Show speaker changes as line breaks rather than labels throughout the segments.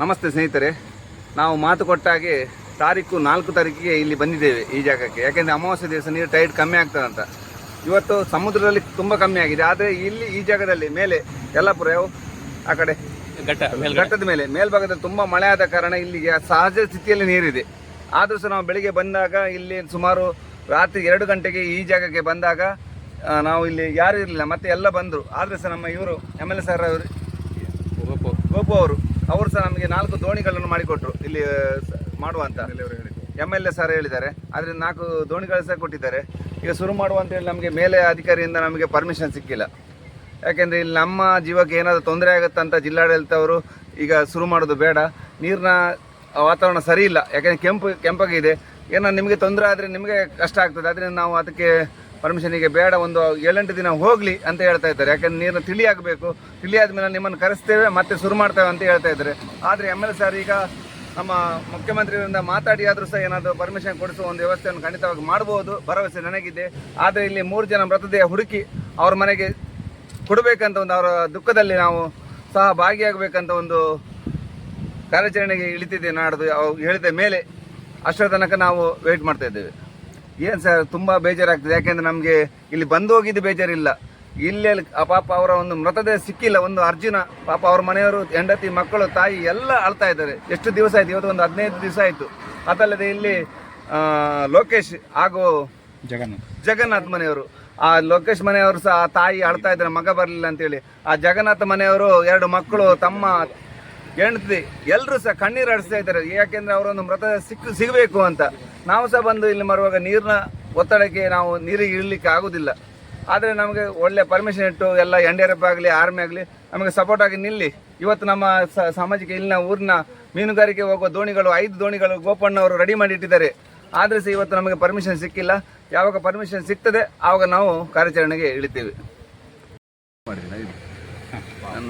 ನಮಸ್ತೆ ಸ್ನೇಹಿತರೆ. ನಾವು ಮಾತು ಕೊಟ್ಟಾಗೆ ತಾರೀಕು ನಾಲ್ಕು ತಾರೀಕಿಗೆ ಇಲ್ಲಿ ಬಂದಿದ್ದೇವೆ ಈ ಜಾಗಕ್ಕೆ. ಯಾಕೆಂದರೆ ಅಮಾವಾಸ್ಯೆ ದಿವಸ ನೀರು ಟೈಟ್ ಕಮ್ಮಿ ಆಗ್ತದಂತ. ಇವತ್ತು ಸಮುದ್ರದಲ್ಲಿ ತುಂಬ ಕಮ್ಮಿ ಆಗಿದೆ. ಆದರೆ ಇಲ್ಲಿ ಈ ಜಾಗದಲ್ಲಿ ಮೇಲೆ ಯಲ್ಲಾಪುರ ಯಾವ? ಆ ಕಡೆ ಘಟ್ಟದ ಮೇಲೆ ಮೇಲ್ಭಾಗದಲ್ಲಿ ತುಂಬ ಮಳೆ ಆದ ಕಾರಣ ಇಲ್ಲಿಗೆ ಸಹಜ ಸ್ಥಿತಿಯಲ್ಲಿ ನೀರಿದೆ. ಆದರೂ ಸಹ ನಾವು ಬೆಳಿಗ್ಗೆ ಬಂದಾಗ ಇಲ್ಲಿ ಸುಮಾರು ರಾತ್ರಿ ಎರಡು ಗಂಟೆಗೆ ಈ ಜಾಗಕ್ಕೆ ಬಂದಾಗ ನಾವು ಇಲ್ಲಿ ಯಾರು ಇರಲಿಲ್ಲ ಮತ್ತೆ ಎಲ್ಲ ಬಂದರು. ಆದರೆ ಸಹ ನಮ್ಮ ಇವರು ಎಂ ಎಲ್ ಎ ಸರ್ ಅವರು
ಗೋಪು
ಗೋಪು ಅವರು ಅವರು ಸಹ ನಮಗೆ ನಾಲ್ಕು ದೋಣಿಗಳನ್ನು ಮಾಡಿಕೊಟ್ರು. ಇಲ್ಲಿ ಮಾಡುವ ಅಂತ. ಎಂ ಎಲ್ ಎ ಸರ್ ಹೇಳಿದ್ದಾರೆ. ಆದರೆ ನಾಲ್ಕು ದೋಣಿಗಳು ಸಹ ಕೊಟ್ಟಿದ್ದಾರೆ. ಈಗ ಶುರು ಮಾಡುವ ಅಂತ ಹೇಳಿ ನಮಗೆ ಮೇಲೆ ಅಧಿಕಾರಿಯಿಂದ ನಮಗೆ ಪರ್ಮಿಷನ್ ಸಿಕ್ಕಿಲ್ಲ. ಯಾಕೆಂದರೆ ಇಲ್ಲಿ ನಮ್ಮ ಜೀವಕ್ಕೆ ಏನಾದರೂ ತೊಂದರೆ ಆಗುತ್ತೆ ಅಂತ ಜಿಲ್ಲಾಡಳಿತವರು ಈಗ ಶುರು ಮಾಡೋದು ಬೇಡ. ನೀರಿನ ವಾತಾವರಣ ಸರಿ ಇಲ್ಲ. ಯಾಕೆಂದರೆ ಕೆಂಪು ಕೆಂಪಾಗಿದೆ. ಏನೋ ನಿಮಗೆ ತೊಂದರೆ ಆದರೆ ನಿಮಗೆ ಕಷ್ಟ ಆಗ್ತದೆ. ಅದರಿಂದ ನಾವು ಅದಕ್ಕೆ ಪರ್ಮಿಷನಿಗೆ ಬೇಡ ಒಂದು ಏಳೆಂಟು ದಿನ ಹೋಗಲಿ ಅಂತ ಹೇಳ್ತಾ ಇದ್ದಾರೆ. ಯಾಕಂದ್ರೆ ನೀರನ್ನು ತಿಳಿ ಆಗಬೇಕು ತಿಳಿ ಆದಮೇಲೆ ನಿಮ್ಮನ್ನು ಕರೆಸ್ತೇವೆ, ಮತ್ತೆ ಶುರು ಮಾಡ್ತೇವೆ ಅಂತ ಹೇಳ್ತಾ ಇದ್ದಾರೆ. ಆದರೆ ಎಂ ಎಲ್ ಸರ್ ಈಗ ನಮ್ಮ ಮುಖ್ಯಮಂತ್ರಿಯಿಂದ ಮಾತಾಡಿ ಆದರೂ ಸಹ ಏನಾದರೂ ಪರ್ಮಿಷನ್ ಕೊಡಿಸುವ ಒಂದು ವ್ಯವಸ್ಥೆಯನ್ನು ಖಂಡಿತವಾಗಿ ಮಾಡಬಹುದು ಭರವಸೆ ನನಗಿದೆ. ಆದರೆ ಇಲ್ಲಿ ಮೂರು ಜನ ಮೃತದೇಹ ಹುಡುಕಿ ಅವ್ರ ಮನೆಗೆ ಕೊಡಬೇಕಂತ ಒಂದು ಅವರ ದುಃಖದಲ್ಲಿ ನಾವು ಸಹ ಭಾಗಿಯಾಗಬೇಕಂತ ಒಂದು ಕಾರ್ಯಾಚರಣೆಗೆ ಇಳಿತಿದೆ ನಾಡ್ದು. ಹೇಳಿದ ಮೇಲೆ ಅಷ್ಟರ ತನಕ ನಾವು ವೇಟ್ ಮಾಡ್ತಾ ಇದ್ದೇವೆ. ಏನು ಸರ್ ತುಂಬ ಬೇಜಾರಾಗ್ತದೆ. ಯಾಕೆಂದರೆ ನಮಗೆ ಇಲ್ಲಿ ಬಂದು ಹೋಗಿದ್ದು ಬೇಜಾರಿಲ್ಲ. ಇಲ್ಲೇ ಆ ಪಾಪ ಅವರ ಒಂದು ಮೃತದೇಹ ಸಿಕ್ಕಿಲ್ಲ. ಒಂದು ಅರ್ಜುನ ಪಾಪ ಅವ್ರ ಮನೆಯವರು ಹೆಂಡತಿ ಮಕ್ಕಳು ತಾಯಿ ಎಲ್ಲ ಅಳ್ತಾ ಇದ್ದಾರೆ. ಎಷ್ಟು ದಿವಸ ಆಯ್ತು? ಇವತ್ತು ಒಂದು ಹದಿನೈದು ದಿವಸ ಆಯಿತು. ಅದಲ್ಲದೆ ಇಲ್ಲಿ ಲೋಕೇಶ್ ಹಾಗೂ
ಜಗನ್ನಾಥ್.
ಜಗನ್ನಾಥ್ ಮನೆಯವರು. ಆ ಲೋಕೇಶ್ ಮನೆಯವರು ಸಹ ಆ ತಾಯಿ ಅಳ್ತಾ ಇದ್ದಾರೆ. ಮಗ ಬರಲಿಲ್ಲ ಅಂತೇಳಿ. ಆ ಜಗನ್ನಾಥ ಮನೆಯವರು ಎರಡು ಮಕ್ಕಳು ತಮ್ಮ ಹೆಂಡತಿ ಎಲ್ಲರೂ ಸಹ ಕಣ್ಣೀರು ಹರಿಸ್ತಾ ಇದ್ದಾರೆ. ಯಾಕೆಂದ್ರೆ ಅವರೊಂದು ಮೃತ ಸಿಕ್ಕ ಸಿಗಬೇಕು ಅಂತ. ನಾವು ಸಹ ಬಂದು ಇಲ್ಲಿ ಮರುವಾಗ ನೀರಿನ ಒತ್ತಡಕ್ಕೆ ನಾವು ನೀರಿಗೆ ಇಳಲಿಕ್ಕೆ ಆಗುದಿಲ್ಲ. ಆದರೆ ನಮಗೆ ಒಳ್ಳೆ ಪರ್ಮಿಷನ್ ಇಟ್ಟು ಎಲ್ಲ ಎನ್ ಡಿ ಆರ್ ಎಫ್ ಆಗಲಿ ಆರ್ಮಿ ಆಗಲಿ ನಮಗೆ ಸಪೋರ್ಟ್ ಆಗಿ ನಿಲ್ಲಿ. ಇವತ್ತು ನಮ್ಮ ಸಾಮಾಜಿಕ ಇಲ್ಲಿನ ಊರಿನ ಮೀನುಗಾರಿಕೆ ಹೋಗುವ ದೋಣಿಗಳು ಐದು ದೋಣಿಗಳು ಗೋಪಣ್ಣ ಅವರು ರೆಡಿ ಮಾಡಿ ಇಟ್ಟಿದ್ದಾರೆ. ಆದರೆ ಸಹ ಇವತ್ತು ನಮಗೆ ಪರ್ಮಿಷನ್ ಸಿಕ್ಕಿಲ್ಲ. ಯಾವಾಗ ಪರ್ಮಿಷನ್ ಸಿಗ್ತದೆ ಆವಾಗ ನಾವು ಕಾರ್ಯಾಚರಣೆಗೆ ಇಳಿತೇವೆ.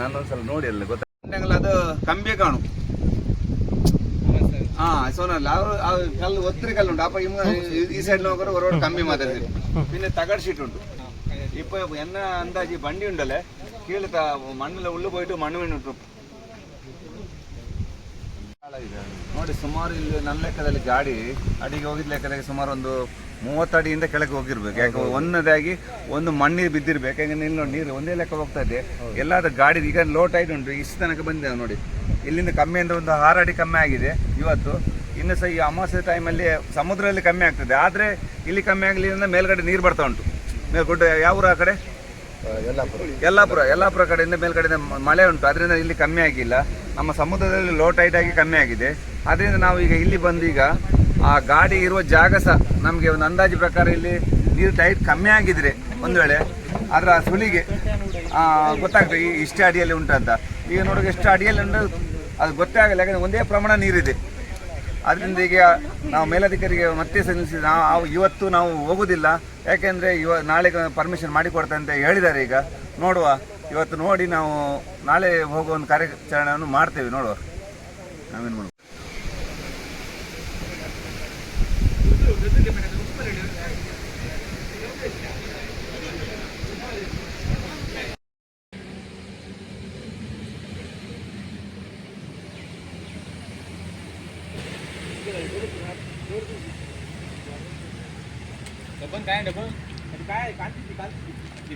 ನಾನೊಂದ್ಸಲ ನೋಡಿ ಅಲ್ಲಿ ಗೊತ್ತಾಗ ഞങ്ങൾ അത് കമ്പിയെ കാണും ആ സോനല്ല ആ കല്ല് ഒത്തിരി കല്ലുണ്ട് അപ്പൊ ഈ സൈഡിൽ നോക്കുമ്പോൾ ഒരുപാട് കമ്പി മാത്രമേ തരും പിന്നെ തകട് ഷീറ്റ് ഉണ്ട് ഇപ്പൊ എന്ന അന്താജ് വണ്ടി ഉണ്ടല്ലേ കീഴിൽ മണ്ണിലെ ഉള്ളു പോയിട്ട് മണ്ണ് വീണിട്ടു ನೋಡಿ ಸುಮಾರು ಇಲ್ಲಿ ನನ್ನ ಲೆಕ್ಕದಲ್ಲಿ ಗಾಡಿ ಅಡಿಗೆ ಹೋಗಿದ್ದ ಲೆಕ್ಕದಲ್ಲಿ ಸುಮಾರು ಒಂದು ಮೂವತ್ತು ಅಡಿಯಿಂದ ಕೆಳಗೆ ಹೋಗಿರ್ಬೇಕು. ಯಾಕೆ ಒಂದನೇದಾಗಿ ಒಂದು ಮಣ್ಣಿಗೆ ಬಿದ್ದಿರ್ಬೇಕು. ಯಾಕಂದ್ರೆ ನಿಲ್ಲ ನೋಡಿ ನೀರು ಒಂದೇ ಲೆಕ್ಕ ಹೋಗ್ತಾ ಇದೆ. ಎಲ್ಲಾದ್ರೂ ಗಾಡಿ ಈಗ ಲೋಟ್ ಆಯ್ತು ಉಂಟು. ಇಷ್ಟು ತನಕ ಬಂದಿದೆ ನೋಡಿ. ಇಲ್ಲಿಂದ ಕಮ್ಮಿ ಅಂದ್ರೆ ಒಂದು ಆರು ಅಡಿ ಕಮ್ಮಿ ಆಗಿದೆ ಇವತ್ತು. ಇನ್ನು ಸಹ ಈ ಅಮಾವಾಸ್ಯೆ ಟೈಮಲ್ಲಿ ಸಮುದ್ರದಲ್ಲಿ ಕಮ್ಮಿ ಆಗ್ತದೆ. ಆದರೆ ಇಲ್ಲಿ ಕಮ್ಮಿ ಆಗಲಿಂದ ಮೇಲ್ಗಡೆ ನೀರು ಬರ್ತಾ ಉಂಟು. ಮೇಲ್ಗುಡ್ಡ ಯಾವ ಊರು ಆ ಕಡೆ? ಯಲ್ಲಾಪುರ. ಯಲ್ಲಾಪುರ. ಕಡೆಯಿಂದ ಮೇಲ್ಗಡೆಯಿಂದ ಮಳೆ ಉಂಟು. ಅದರಿಂದ ಇಲ್ಲಿ ಕಮ್ಮಿ ಆಗಿಲ್ಲ. ನಮ್ಮ ಸಮುದ್ರದಲ್ಲಿ ಲೋ ಟೈಟ್ ಆಗಿ ಕಮ್ಮಿ ಆಗಿದೆ. ಅದರಿಂದ ನಾವು ಈಗ ಇಲ್ಲಿ ಬಂದು ಈಗ ಆ ಗಾಡಿ ಇರುವ ಜಾಗ ಸಹ ನಮಗೆ ಒಂದು ಅಂದಾಜು ಪ್ರಕಾರ ಇಲ್ಲಿ ನೀರು ಟೈಟ್ ಕಮ್ಮಿ ಆಗಿದ್ರೆ ಒಂದು ವೇಳೆ ಅದರ ಸುಳಿಗೆ ಗೊತ್ತಾಗ್ತದೆ ಈ ಇಷ್ಟೇ ಅಡಿಯಲ್ಲಿ ಉಂಟಂತ ಈಗ ನೋಡೋಕೆ ಎಷ್ಟು ಅಡಿಯಲ್ಲಿ ಉಂಟು, ಅದು ಗೊತ್ತೇ ಆಗಲ್ಲ, ಯಾಕಂದರೆ ಒಂದೇ ಪ್ರಮಾಣ ನೀರಿದೆ. ಅದರಿಂದ ಈಗ ನಾವು ಮೇಲಧಿಕಾರಿಗೆ ಮತ್ತೆ ಸಲ್ಲಿಸಿ ನಾವು ಇವತ್ತು ನಾವು ಹೋಗೋದಿಲ್ಲ. ಯಾಕೆಂದರೆ ಇವ, ನಾಳೆ ಪರ್ಮಿಷನ್ ಮಾಡಿಕೊಡ್ತೆ ಅಂತ ಹೇಳಿದ್ದಾರೆ ಈಗ. ನೋಡುವ, ಇವತ್ತು ನೋಡಿ ನಾವು ನಾಳೆ ಹೋಗುವ ಒಂದು ಕಾರ್ಯಾಚರಣೆಯನ್ನು ಮಾಡ್ತೇವೆ, ನೋಡುವ. ನಾವೇನು
डबल काय डबल काय काढते काढते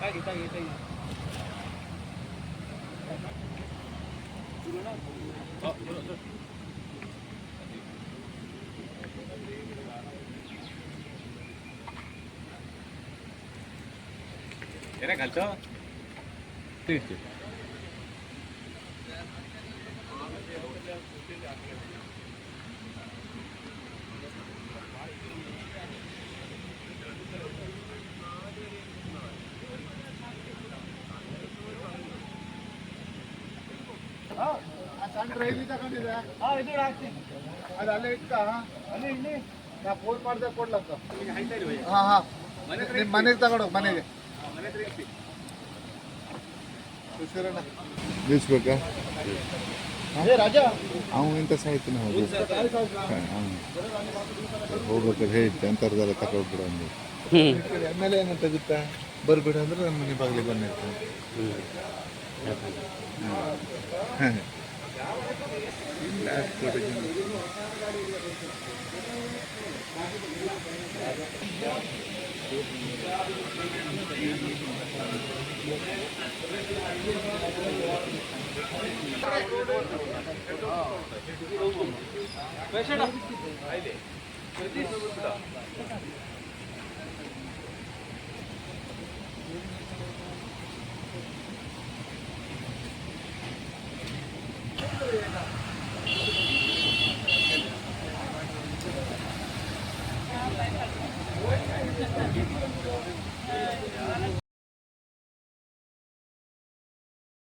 काय घेता घेता येईल ಏನೇ ಕಲ್ತು?
ತೀರ್ತಿ ಅದು ಅಲ್ಲೇ ಇಟ್ಟ ಅಲ್ಲೇ ಇಲ್ಲಿ? ನಾ ಫೋನ್ ಮಾಡ್ದೆ ಕೊಡ್ಲಕ್ಕ. ಹಾ ಹಾ. ಮನೆ ಮನೆಗೆ ತಗೊಂಡೋಗಿ ಮನೆಗೆ. ನಿಲ್ಸ್ಬೇಕಾ ರಾಜ. ಅವ ಎಂತ ಸಾಯ್ತಾನೆ ಹೌದು ಹೋಗ್ಬೇಕಾದ್ರೆ ಹೇಳಿ ಅಂತರ್ದೆಲ್ಲ ತಗೊಳ್ಬಿಡ ಅಂದು ಎಂ ಎಲ್ ಎ ಏನಂತ ಗೊತ್ತಾ? ಬರ್ಬೇಡ ಅಂದ್ರೆ ನಮ್ಮ ಮನೆ ಬಾಗಿಲಿಗೆ ಬಂದಿರ್ತಾನೆ.
पेशेंट